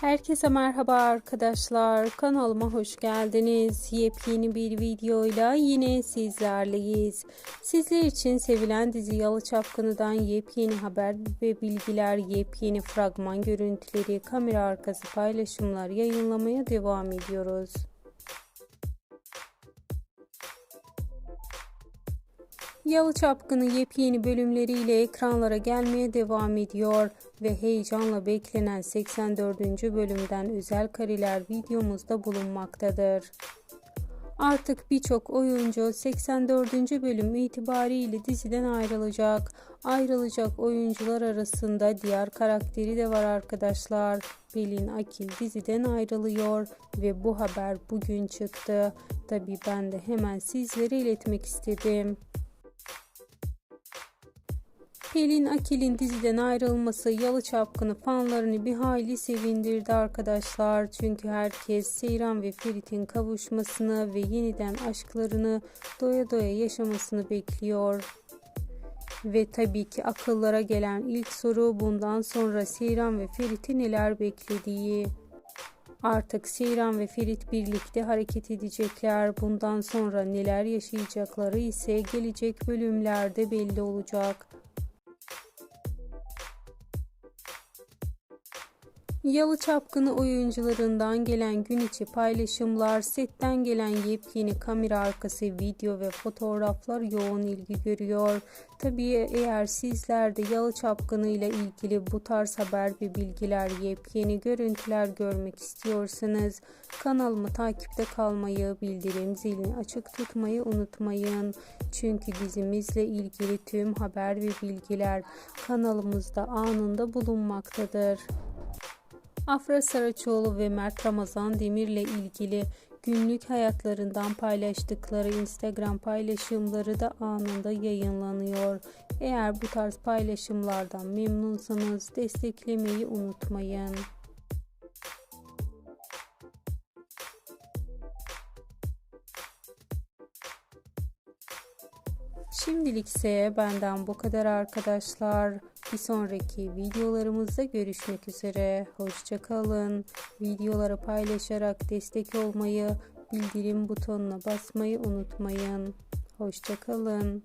Herkese merhaba arkadaşlar. Kanalıma hoş geldiniz. Yepyeni bir videoyla yine sizlerleyiz. Sizler için sevilen dizi Yalı Çapkını'dan yepyeni haber ve bilgiler, yepyeni fragman görüntüleri, kamera arkası paylaşımlar yayınlamaya devam ediyoruz. Yalı Çapkını yepyeni bölümleriyle ekranlara gelmeye devam ediyor ve heyecanla beklenen 84. bölümden özel kareler videomuzda bulunmaktadır. Artık birçok oyuncu 84. bölüm itibariyle diziden ayrılacak. Ayrılacak oyuncular arasında diğer karakteri de var arkadaşlar. Pelin Akil diziden ayrılıyor ve bu haber bugün çıktı. Tabi ben de hemen sizlere iletmek istedim. Pelin Akil'in diziden ayrılması Yalı Çapkını fanlarını bir hayli sevindirdi arkadaşlar. Çünkü herkes Seyran ve Ferit'in kavuşmasını ve yeniden aşklarını doya doya yaşamasını bekliyor. Ve tabii ki akıllara gelen ilk soru bundan sonra Seyran ve Ferit'i neler beklediği. Artık Seyran ve Ferit birlikte hareket edecekler. Bundan sonra neler yaşayacakları ise gelecek bölümlerde belli olacak. Yalı Çapkını oyuncularından gelen gün içi paylaşımlar, setten gelen yepyeni kamera arkası video ve fotoğraflar yoğun ilgi görüyor. Tabii eğer sizler de Yalı Çapkını ile ilgili bu tarz haber ve bilgiler, yepyeni görüntüler görmek istiyorsanız kanalımı takipte kalmayı, bildirim zilini açık tutmayı unutmayın. Çünkü dizimizle ilgili tüm haber ve bilgiler kanalımızda anında bulunmaktadır. Afra Saraçoğlu ve Mert Ramazan Demir'le ilgili günlük hayatlarından paylaştıkları Instagram paylaşımları da anında yayınlanıyor. Eğer bu tarz paylaşımlardan memnunsanız desteklemeyi unutmayın. Şimdilik ise benden bu kadar arkadaşlar. Bir sonraki videolarımızda görüşmek üzere. Hoşçakalın. Videoları paylaşarak destek olmayı, bildirim butonuna basmayı unutmayın. Hoşçakalın.